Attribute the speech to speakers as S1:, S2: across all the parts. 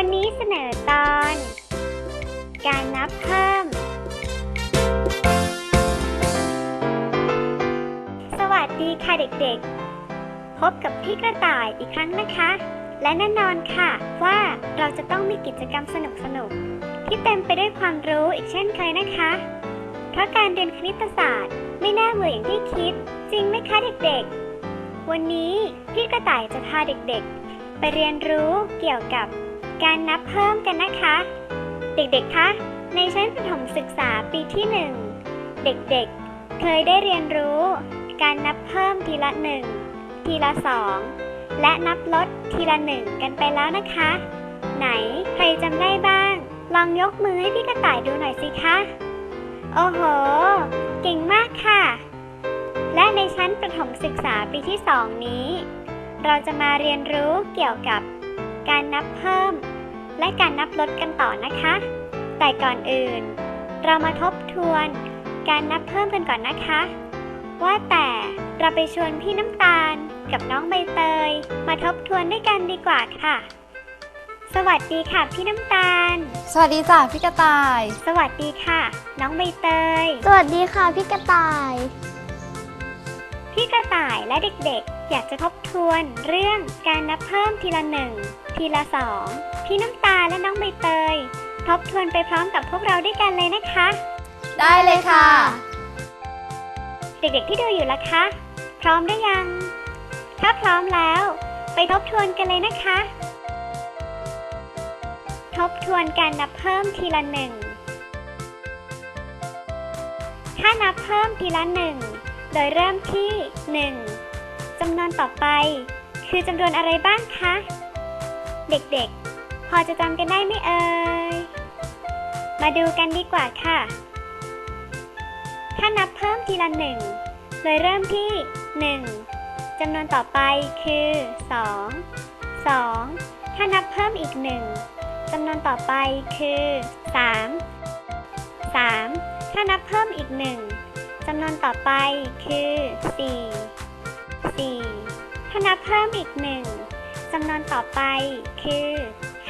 S1: วันนี้เสนอตอน การนับเพิ่ม สวัสดีค่ะเด็กๆ พบกับพี่กระต่ายอีกครั้งนะคะ และแน่นอนค่ะว่าเราจะต้องมีกิจกรรมสนุกๆ ที่เต็มไปด้วยความรู้อีกเช่นเคยนะคะ เพราะการเรียนคณิตศาสตร์ไม่น่าเบื่ออย่างที่คิด จริงไหมคะเด็กๆ วันนี้พี่กระต่ายจะพาเด็กๆ ไปเรียนรู้เกี่ยวกับ การนับเพิ่มกันนะคะ เด็กๆ คะ ในชั้นประถมศึกษาปีที่หนึ่งเด็กๆ เคยได้เรียนรู้ การนับเพิ่มทีละหนึ่งทีละสองและนับลดทีละหนึ่งกันไปแล้วนะคะ ไหนใครจำได้บ้าง ลองยกมือให้พี่กระต่ายดูหน่อยสิคะ โอ้โห เก่งมากค่ะ และในชั้นประถมศึกษาปีที่สองนี้ เราจะมาเรียนรู้เกี่ยวกับ การนับเพิ่ม และการนับลดกันต่อนะคะ แต่ก่อนอื่น เรามาทบทวน การนับเพิ่มกันก่อนนะคะ ว่าแต่เราไปชวนพี่น้ำตาลกับน้องใบเตย มาทบทวนด้วยกันดีกว่าค่ะ สวัสดีค่ะพี่น้ำตาล
S2: สวัสดีจ้ะพี่กระต่าย
S1: สวัสดีค่ะ น้องใบเตย
S3: สวัสดีค่ะพี่กระต่าย
S1: พี่กระต่ายและเด็กๆ อยากจะทบทวนเรื่องการนับเพิ่มทีละหนึ่งทีละสองพี่น้ำตาลและน้องใบเตย ทบทวนไปพร้อมกับพวกเราด้วยกันเลยนะคะ
S2: ได้เลยค่ะ
S1: เด็กๆที่ดูอยู่ล่ะคะ พร้อมหรือยัง ถ้าพร้อมแล้ว ไปทบทวนกันเลยนะคะ ทบทวนการนับเพิ่มทีละหนึ่งถ้านับเพิ่มทีละหนึ่งโดยเริ่มที่หนึ่ง จำนวนต่อไป คือจำนวนอะไรบ้างคะ เด็กๆ พอจะจำกันได้ไหมเอ่ย มาดูกันดีกว่าค่ะ ถ้านับเพิ่มทีละหนึ่งโดยเริ่มที่ 1จำนวนต่อไปคือ 2 2 ถ้านับเพิ่มอีก 1จำนวนต่อไปคือ 3 3 ถ้านับเพิ่มอีก 1จำนวนต่อไปคือ 4 4 ถ้านับเพิ่มอีก 1จำนวนต่อไปคือ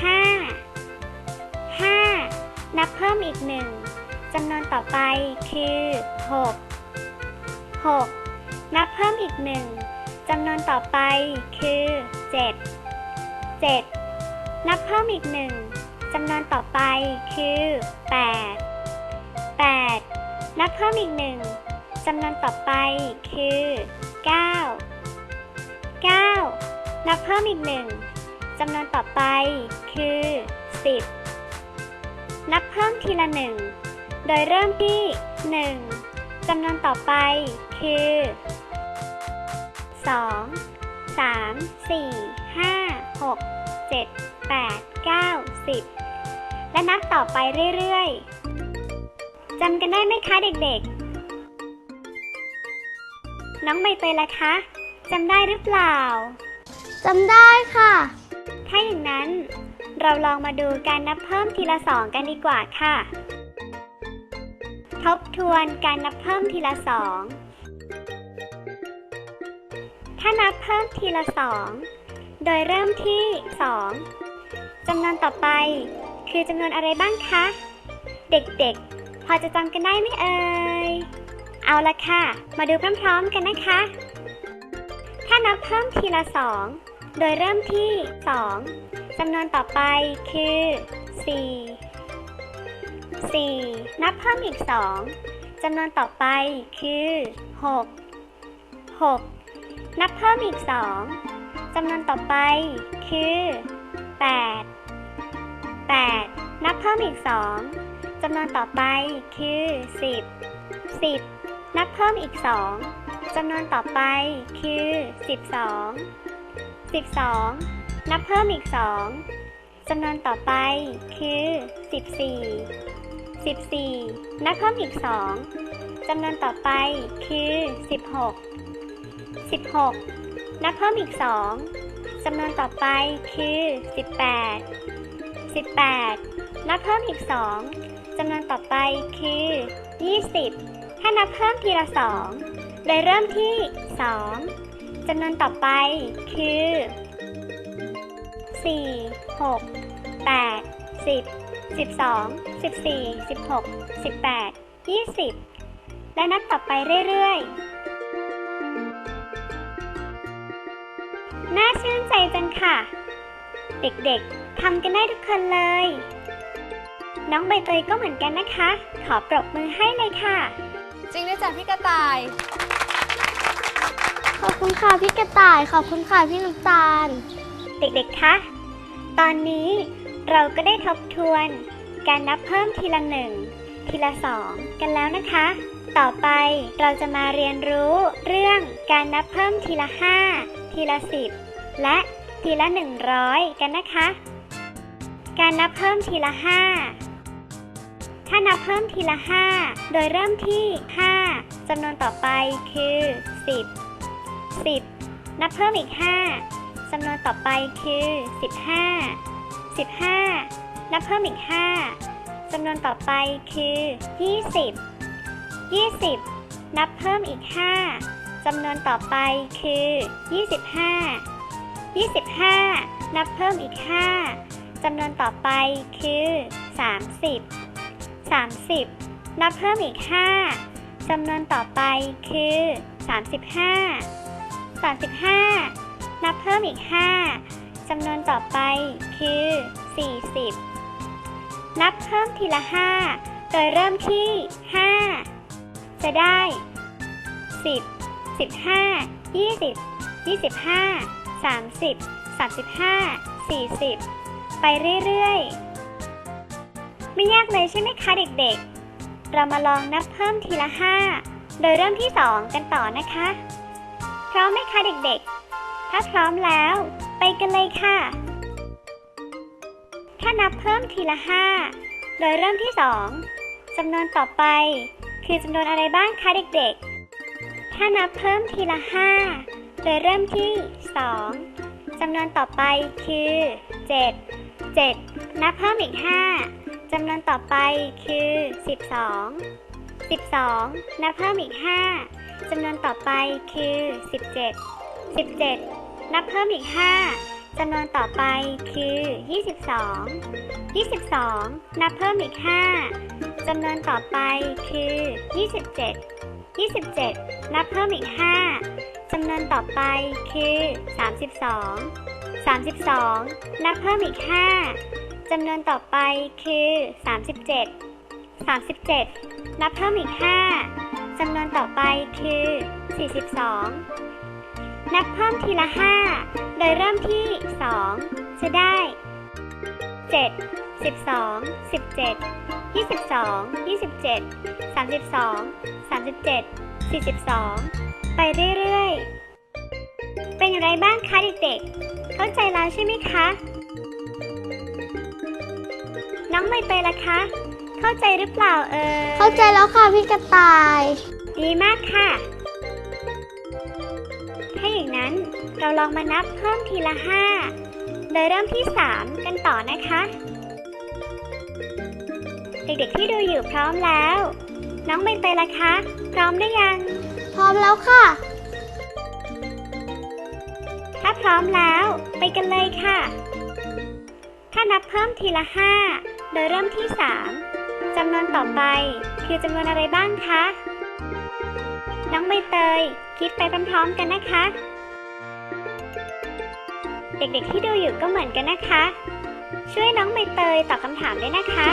S1: 5 5 นับเพิ่มอีก 1จำนวนต่อไปคือ 6 6 นับเพิ่มอีกหนึ่งจำนวนต่อไปคือ 7 7 นับเพิ่มอีกหนึ่งจำนวนต่อไปคือ 8 8 นับเพิ่มอีกหนึ่งจำนวนต่อไปคือ 9 9 นับเพิ่มอีกหนึ่งจำนวนต่อไปคือ 10 นับเพิ่มทีละหนึ่งโดยเริ่มที่ 1จำนวนต่อไปคือ 2 3 4 5 6 7 8 9 10 และนับต่อไปเรื่อยๆจำกันได้ไหมคะเด็กๆ น้องใบเตยล่ะคะ จำได้หรือเปล่า
S3: จำได้ค่ะ
S1: ถ้าอย่างนั้น เราลองมาดูการนับเพิ่มทีละสองกันดีกว่าค่ะ ทบทวนการนับเพิ่มทีละสอง ถ้านับเพิ่มทีละสอง โดยเริ่มที่สองจำนวนต่อไป คือจำนวนอะไรบ้างคะ เด็กๆ พอจะจำกันได้ไหมเอ่ย เอาละค่ะ มาดูพร้อมๆกันนะคะ ถ้านับเพิ่มทีละสองโดยเริ่มที่ 2จำนวนต่อไปคือ 4 4 นับเพิ่มอีก 2จำนวนต่อไปคือ 6 6 นับเพิ่มอีก 2จำนวนต่อไปคือ 8 8 นับเพิ่มอีก 2จำนวนต่อไปคือ 10 10 นับเพิ่มอีก 2 จำนวนต่อไปคือ 12 12 นับเพิ่มอีก 2จำนวนต่อไปคือ 14 14 นับเพิ่มอีก 2จำนวนต่อไปคือ 16 16 นับเพิ่มอีก 2จำนวนต่อไปคือ 18 18 นับเพิ่มอีก 2จำนวนต่อไปคือ 20 ถ้านับเพิ่มทีละ 2 โดยเริ่มที่ 2จำนวนต่อไปคือ 4 6 8 10 12 14 16 18 20 และนับต่อไปเรื่อยๆ น่าชื่นใจจังค่ะ เด็กๆทำกันได้ทุกคนเลย น้องใบเตยก็เหมือนกันนะคะ ขอปรบมือให้เลยค่ะ
S2: จริงด้วยจ้ะพี่กระต่าย
S3: ขอบคุณค่ะพี่กระต่าย ขอบคุณค่ะพี่น้ำตาล
S1: เด็กๆ คะ ตอนนี้เราก็ได้ทบทวน การนับเพิ่มทีละหนึ่ง ทีละสองกันแล้วนะคะ ต่อไปเราจะมาเรียนรู้เรื่องการนับเพิ่มทีละห้าทีละสิบและทีละหนึ่งร้อยกันนะคะ การนับเพิ่มทีละห้าถ้านับเพิ่มทีละห้าโดยเริ่มที่ห้าจำนวนต่อไปคือสิบ สิบนับเพิ่มอีกห้าจำนวนต่อไปคือ 15 15 นับเพิ่มอีก 5จำนวนต่อไปคือ 20 20 นับเพิ่มอีก 5จำนวนต่อไปคือ 25 25 นับเพิ่มอีก 5จำนวนต่อไปคือ 30 30 นับเพิ่มอีก 5จำนวนต่อไปคือ 35 35 นับเพิ่มอีก 5จำนวนต่อไปคือ 40 นับเพิ่มทีละ 5 โดยเริ่มที่ 5 จะได้ 10 15 20 25 30 35 40 ไปเรื่อยๆ ไม่ยากเลยใช่ไหมคะเด็กๆ เรามาลองนับเพิ่มทีละ 5 โดยเริ่มที่ 2 กันต่อนะคะ พร้อมไหมคะเด็กๆ ถ้าพร้อมแล้ว ไปกันเลยค่ะ ถ้านับเพิ่มทีละห้าโดยเริ่มที่สองจำนวนต่อไป คือจำนวนอะไรบ้างคะเด็กๆ ถ้านับเพิ่มทีละห้าโดยเริ่มที่สองจำนวนต่อไปคือเจ็ดเจ็ดนับเพิ่มอีกห้าจำนวนต่อไปคือสิบสองสิบสองนับเพิ่มอีกห้า จำนวนต่อไปคือ 17 17 นับเพิ่มอีก 5จำนวนต่อไปคือ 22 22 นับเพิ่มอีก 5จำนวนต่อไปคือ 27 27 นับเพิ่มอีก 5จำนวนต่อไปคือ 32 32 นับเพิ่มอีก 5จำนวนต่อไปคือ 37 37 นับเพิ่มอีก 5 จำนวนต่อไปคือ 42 นับเพิ่มทีละ 5 โดยเริ่มที่ 2 จะได้ 7 12 17 22 27 32 37 42 ไปเรื่อยๆ เป็นอย่างไรบ้างคะเด็กๆ เข้าใจแล้วใช่ไหมคะ น้องใบเตยล่ะคะ เข้าใจหรือเปล่าเอ่ย
S3: เข้าใจแล้วค่ะพี่กระต่าย
S1: ดีมากค่ะ ถ้าอย่างนั้นเราลองมานับเพิ่มทีละ5โดยเริ่มที่3กันต่อนะคะ เด็กๆที่ดูอยู่พร้อมแล้ว น้องใบเตยล่ะคะ พร้อมหรือยัง
S3: พร้อมแล้วค่ะ
S1: ถ้าพร้อมแล้วไปกันเลยค่ะ ถ้านับเพิ่มทีละ5โดยเริ่มที่3 จำนวนต่อไป คือจำนวนอะไรบ้างคะ น้องใบเตย คิดไปพร้อมๆกันนะคะ เด็กๆที่ดูอยู่ก็เหมือนกันนะคะ ช่วยน้องใบเตยตอบคำถามด้วยนะคะ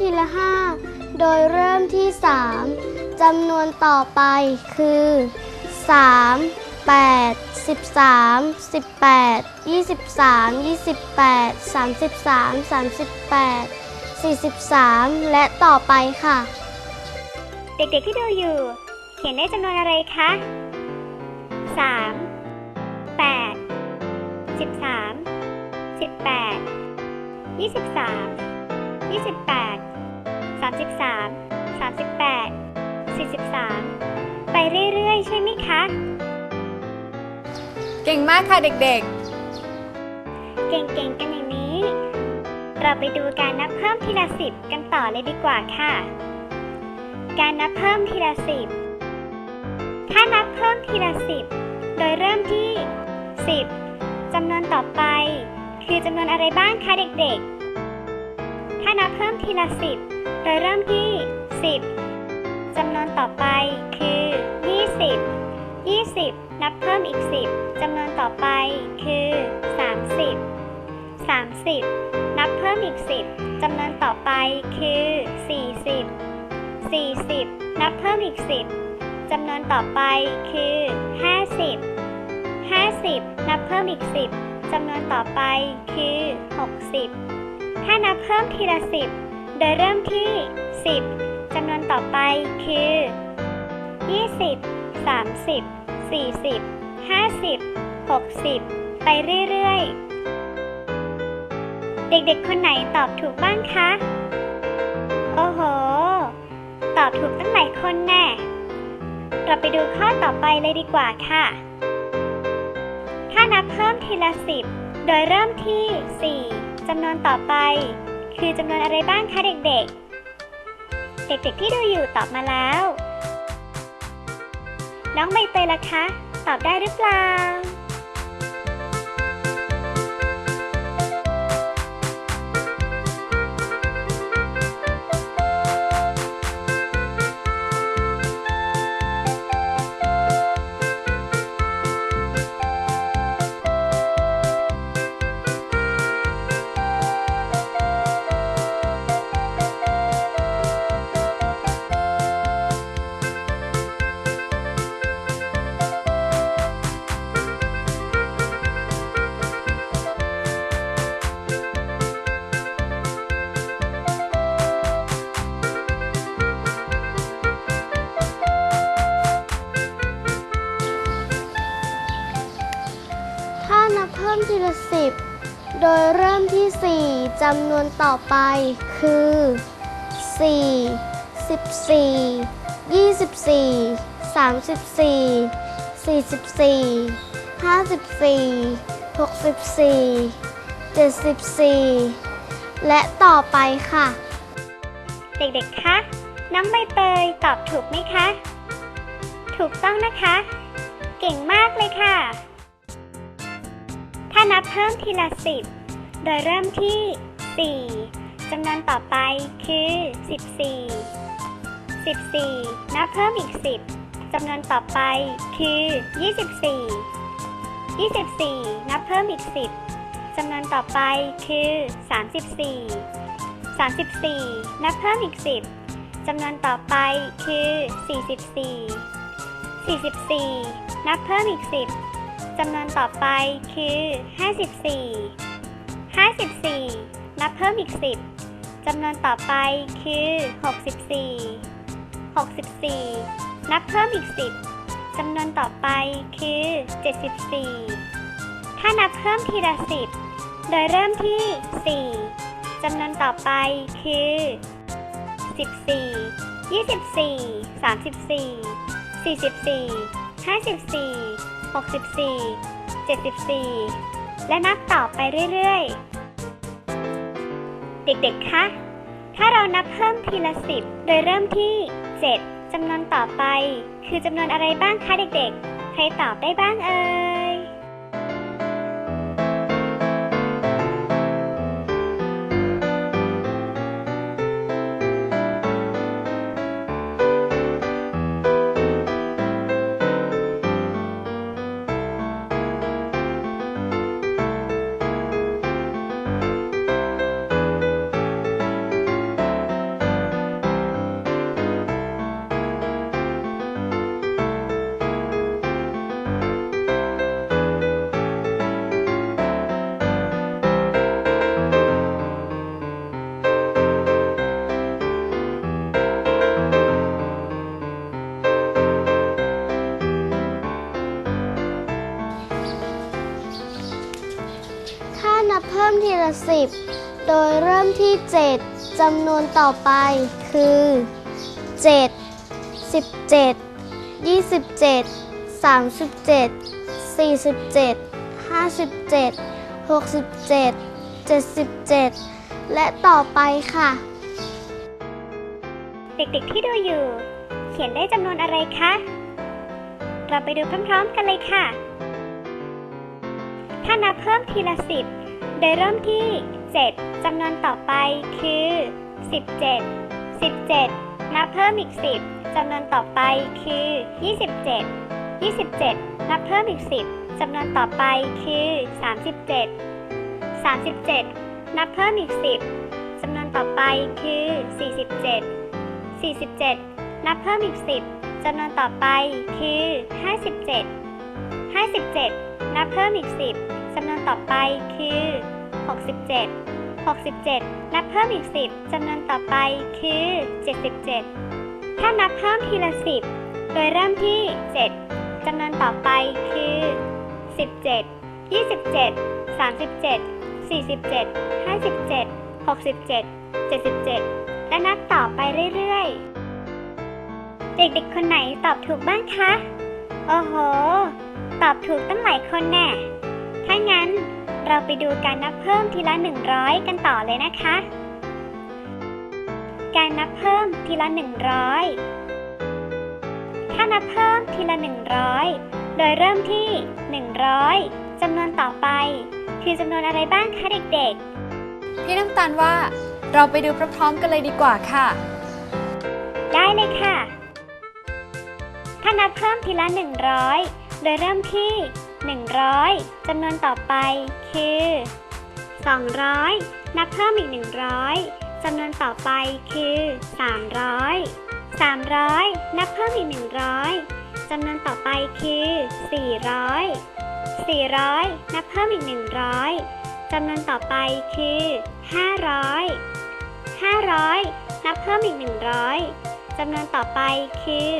S3: ทีละ 5 โดยเริ่มที่ 3จำนวนต่อไปคือ 3 8 13 18 23 28 33 38 43 และต่อไปค่ะ
S1: เด็กๆที่ดูอยู่ เขียนได้จำนวนอะไรคะสามแป ดสิบสามสิบแปดยี่สิบสามยี่สิบแปดสามสิบสามสามสิบแปดสี่สิบสามไปเรื่อยๆ ใช่ไหมคะ
S2: เก่งมากค่ะเด็ก
S1: เก่งๆ กันอย่างนี้ เราไปดูการนับเพิ่มทีละสิบกันต่อเลยดีกว่าค่ะ การนับเพิ่มทีละสิบถ้านับเพิ่มทีละสิบโดยเริ่มที่สิบจำนวนต่อไป คือจำนวนอะไรบ้างคะเด็กๆ ถ้านับเพิ่มทีละ 10 โดยเริ่มที่ 10 จำนวนต่อไปคือ 20 20 นับเพิ่มอีก 10 จำนวนต่อไปคือ 30 30 นับเพิ่มอีก 10 จำนวนต่อไปคือ 40 40 นับเพิ่มอีก 10 จำนวนต่อไปคือ 50 50 นับเพิ่มอีก 10 จำนวนต่อไปคือ 60 ให้นับเพิ่มทีละ 10 โดยเริ่มที่ 10จำนวนต่อไปคือ 20 30 40 50 60 ไปเรื่อยๆ เด็กๆ คนไหนตอบถูกบ้างคะ โอ้โห ตอบถูกตั้งหลายคนแน่ เราไปดูข้อต่อไปเลยดีกว่าค่ะถ้านับเพิ่มทีละ 10 โดยเริ่มที่ 4 จำนวนต่อไป คือจำนวนอะไรบ้างคะเด็กๆ เด็กๆที่ดูอยู่ตอบมาแล้ว น้องใบเตยล่ะคะ ตอบได้หรือเปล่า
S3: 10 โดยเริ่มที่ 4จำนวนต่อไปคือ 4 14 24 34 44 54 64 74 74 และต่อไปค่ะ
S1: เด็กๆ คะ น้องใบเตยตอบถูกไหมคะ ถูกต้องนะคะ เก่งมากเลยค่ะ นับเพิ่มทีละสิบโดยเริ่มที่ 4จำนวนต่อไปคือ 14 14 นับเพิ่มอีก 10จำนวนต่อไปคือ 24 24 นับเพิ่มอีก 10จำนวนต่อไปคือ 34 34 นับเพิ่มอีก 10จำนวนต่อไปคือ 44 44 นับเพิ่มอีก 10 จำนวนต่อไปคือ 54 54 นับเพิ่มอีก 10 จำนวนต่อไปคือ 64 64 นับเพิ่มอีก 10 จำนวนต่อไปคือ 74 ถ้านับเพิ่มทีละ 10 โดยเริ่มที่ 4 จำนวนต่อไปคือ 14 24 34 44 54 64 74 และนับต่อไปเรื่อยๆ เด็กๆ คะ ถ้าเรานับเพิ่มทีละ 10 โดยเริ่มที่ 7จำนวนต่อไป คือจำนวนอะไรบ้างคะเด็กๆ ใครตอบได้บ้างเอ่ย
S3: 10 โดยเริ่มที่ 7จำนวนต่อไปคือ 7 17 27 37 47 57 67 77 และต่อไปค่ะ
S1: เด็กๆที่ดูอยู่ เขียนได้จำนวนอะไรคะ เราไปดูพร้อมๆกันเลยค่ะ ถ้านับเพิ่มทีละสิบ โดยเริ่มที่ 7จำนวนต่อไปคือ 17 17 นับเพิ่มอีก 10จำนวนต่อไปคือ 27 27 นับเพิ่มอีก 10จำนวนต่อไปคือ 37 37 นับเพิ่มอีก 10จำนวนต่อไปคือ 47 47 นับเพิ่มอีก 10จำนวนต่อไปคือ 57 57 นับเพิ่มอีก 10 จำนวนต่อไปคือ 67 67 นับเพิ่มอีก 10จำนวนต่อไปคือ 77 ถ้านับเพิ่มทีละ 10 โดยเริ่มที่ 7จำนวนต่อไปคือ 17 27 37 47 57 67 77 และนับต่อไปเรื่อยๆ เด็กๆ คนไหนตอบถูกบ้างคะ โอ้โห ตอบถูกตั้งหลายคนแน่ ถ้างั้นเราไปดูการนับเพิ่มทีละ 100 กันต่อเลยนะคะ การนับเพิ่มทีละ 100 ถ้านับเพิ่มทีละ 100 โดยเริ่มที่ 100 จำนวนต่อไป คือจำนวนอะไรบ้างคะเด็กๆ
S2: พี่น้ำตาลว่าเราไปดูพร้อมๆกันเลยดีกว่าค่ะ
S1: ได้เลยค่ะ ถ้านับเพิ่มทีละ 100 โดยเริ่มที่ 100จำนวนต่อไปคือ 200 นับเพิ่มอีก 100จำนวนต่อไปคือ 300 300 นับเพิ่มอีก 100จำนวนต่อไปคือ 400 400 นับเพิ่มอีก 100จำนวนต่อไปคือ 500 500 นับเพิ่มอีก 100จำนวนต่อไปคือ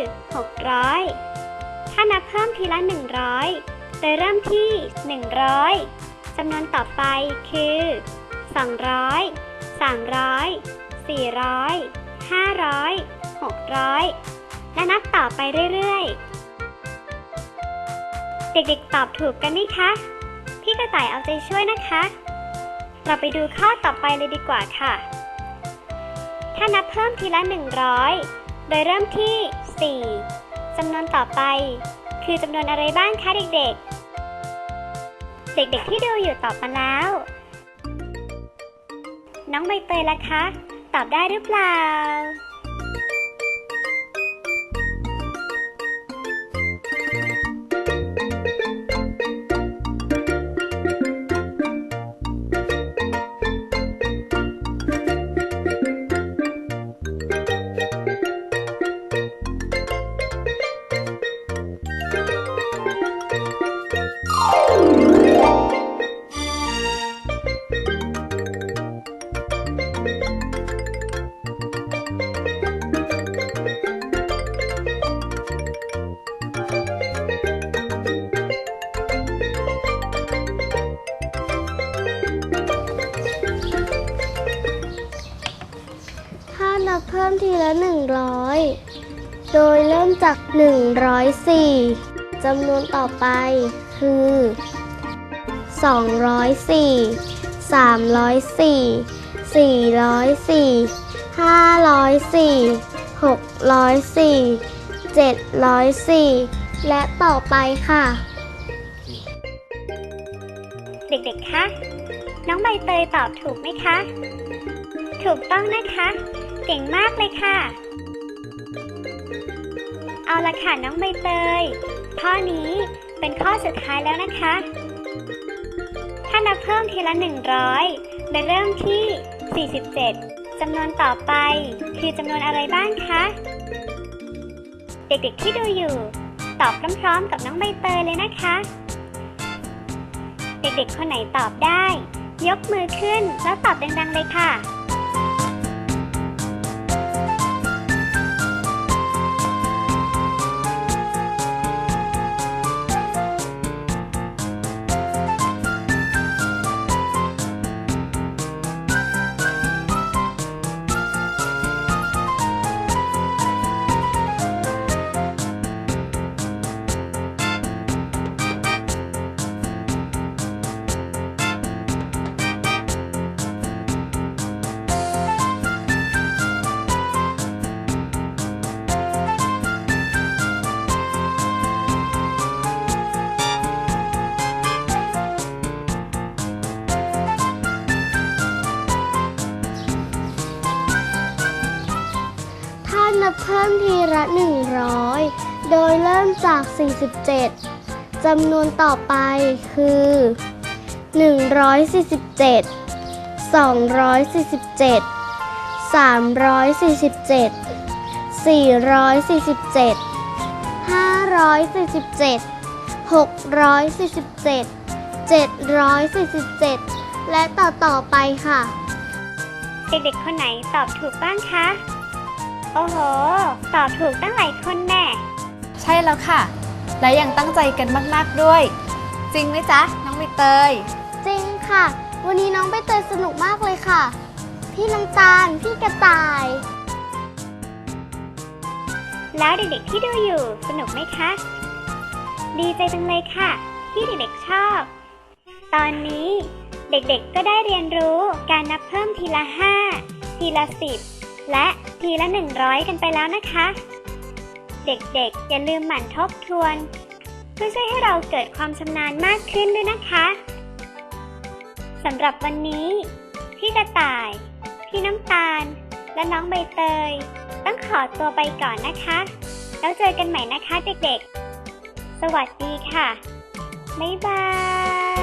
S1: 600 ถ้านับเพิ่มทีละ 100 ดยเริ่มที่ 100จำนวนต่อไปคือ 200 300 400 500 600 และนับต่อไปเรื่อยๆ เด็กๆตอบถูกกันไหมคะ พี่กระต่ายเอาใจช่วยนะคะ เราไปดูข้อต่อไปเลยดีกว่าค่ะ ถ้านับเพิ่มทีละ 100 โดยเริ่มที่ 4จำนวนต่อไปคือจำนวนอะไรบ้างคะเด็กๆ เด็กๆที่ดูอยู่ตอบมาแล้ว น้องใบเตยล่ะคะ ตอบได้หรือเปล่า
S3: 100 โดยเริ่มจาก 104จำนวนต่อไปคือ 204 304 404 504 604 704 และต่อไปค่ะ
S1: เด็กๆ คะ น้องใบเตยตอบถูกไหมคะ ถูกต้องนะคะ เก่งมากเลยค่ะ เอาละค่ะน้องใบเตย ข้อนี้เป็นข้อสุดท้ายแล้วนะคะ ถ้านับเพิ่มทีละ 100 โดยเริ่มที่ 47จำนวนต่อไป คือจำนวนอะไรบ้างคะ เด็กๆที่ดูอยู่ ตอบพร้อมๆกับน้องใบเตยเลยนะคะ เด็กๆคนไหนตอบได้ ยกมือขึ้นแล้วตอบดังๆเลยค่ะ
S3: 100 โดยเริ่มจาก 47จำนวนต่อไปคือ 147 247 347 447 547 647 747 และต่อต่อไปค่ะ
S1: เด็กๆคนไหนตอบถูกบ้างคะ โอ้โห ตอบถูกตั้งหลายคนแน่
S2: ใช่แล้วค่ะ และยังตั้งใจกันมากๆด้วย จริงไหมจ๊ะ น้องใบเตย
S3: จริงค่ะ วันนี้น้องใบเตยสนุกมากเลยค่ะ พี่น้ำตาล พี่กระต่าย
S1: แล้วเด็กๆที่ดูอยู่สนุกไหมคะ ดีใจจังเลยค่ะ ที่เด็กๆชอบ ตอนนี้เด็กๆก็ได้เรียนรู้การนับเพิ่มทีละ5ทีละ10 และทีละ 100 กันไปแล้วนะคะ เด็กๆ อย่าลืมหมั่นทบทวน เพื่อช่วยให้เราเกิดความชำนาญมากขึ้นด้วยนะคะสำหรับวันนี้ พี่กระต่าย พี่น้ำตาล และน้องใบเตย ต้องขอตัวไปก่อนนะคะ แล้วเจอกันใหม่นะคะเด็กๆ สวัสดีค่ะ บ๊ายบาย